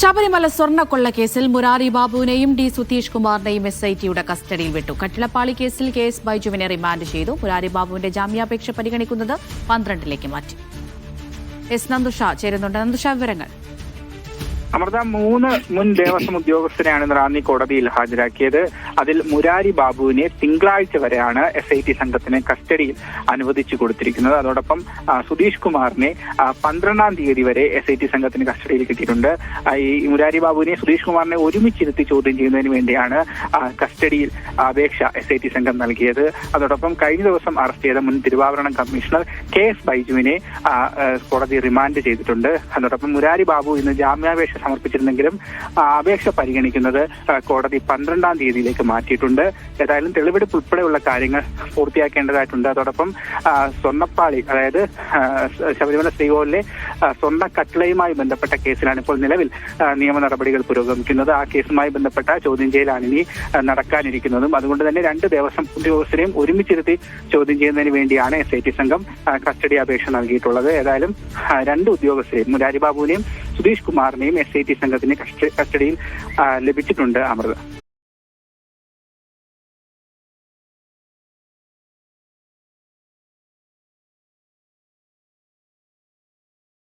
ശബരിമല സ്വർണക്കൊള്ള കേസിൽ മുരാരി ബാബുവിനെയും ഡി സുധീഷ് കുമാറിനെയും എസ് ഐ ടിയുടെ കസ്റ്റഡിയിൽ വിട്ടു. കട്ടിളപ്പാളി കേസിൽ കെ എസ് ബൈജുവിനെ റിമാൻഡ് ചെയ്തു. മുരാരി ബാബുവിന്റെ ജാമ്യാപേക്ഷ പരിഗണിക്കുന്നത് പന്ത്രണ്ടിലേക്ക് മാറ്റി. എസ് നന്ദുഷ ചേരുന്നുണ്ട്. നന്ദുഷ വിവരങ്ങൾ. അമൃത മൂന്ന് മുൻ ദേവസ്വം ഉദ്യോഗസ്ഥരെയാണ് റാന്നി കോടതിയിൽ ഹാജരാക്കിയത്. അതിൽ മുരാരി ബാബുവിനെ തിങ്കളാഴ്ച വരെയാണ് എസ് ഐ ടി സംഘത്തിന് കസ്റ്റഡിയിൽ അനുവദിച്ചു കൊടുത്തിരിക്കുന്നത്. അതോടൊപ്പം സുധീഷ് കുമാറിനെ പന്ത്രണ്ടാം തീയതി വരെ എസ് ഐ ടി സംഘത്തിന് കസ്റ്റഡിയിൽ കിട്ടിയിട്ടുണ്ട്. ഈ മുരാരി ബാബുവിനെ സുധീഷ് കുമാറിനെ ഒരുമിച്ചിരുത്തി ചോദ്യം ചെയ്യുന്നതിന് വേണ്ടിയാണ് കസ്റ്റഡിയിൽ അപേക്ഷ എസ് ഐ ടി സംഘം നൽകിയത്. അതോടൊപ്പം കഴിഞ്ഞ ദിവസം അറസ്റ്റ് ചെയ്ത മുൻ തിരുവാഭരണം കമ്മീഷണർ കെ എസ് ബൈജുവിനെ കോടതി റിമാൻഡ് ചെയ്തിട്ടുണ്ട്. അതോടൊപ്പം മുരാരി ബാബു ഇന്ന് ജാമ്യാപേക്ഷ സമർപ്പിച്ചിരുന്നെങ്കിലും അപേക്ഷ പരിഗണിക്കുന്നത് കോടതി പന്ത്രണ്ടാം തീയതിയിലേക്ക് മാറ്റിയിട്ടുണ്ട്. ഏതായാലും തെളിവെടുപ്പ് ഉൾപ്പെടെയുള്ള കാര്യങ്ങൾ പൂർത്തിയാക്കേണ്ടതായിട്ടുണ്ട്. അതോടൊപ്പം സ്വർണപ്പാളി അതായത് ശബരിമല ശ്രീകോവിലെ സ്വർണ കട്ടിളയുമായി ബന്ധപ്പെട്ട കേസിലാണ് ഇപ്പോൾ നിലവിൽ നിയമ നടപടികൾ പുരോഗമിക്കുന്നത്. ആ കേസുമായി ബന്ധപ്പെട്ട ചോദ്യം ചെയ്യലാണ് ഇനി നടക്കാനിരിക്കുന്നതും. അതുകൊണ്ട് തന്നെ രണ്ട് ദിവസം ഉദ്യോഗസ്ഥരെയും ഒരുമിച്ചിരുത്തി ചോദ്യം ചെയ്യുന്നതിന് വേണ്ടിയാണ് എസ് ഐ ടി സംഘം കസ്റ്റഡി അപേക്ഷ നൽകിയിട്ടുള്ളത്. ഏതായാലും രണ്ട് ഉദ്യോഗസ്ഥരെയും മുരാരി ബാബുവിനെയും സുധീഷ് കുമാറിനെയും എസ് ഐ ടി സംഘത്തിന് കസ്റ്റഡിയിൽ ലഭിച്ചിട്ടുണ്ട് അമൃത.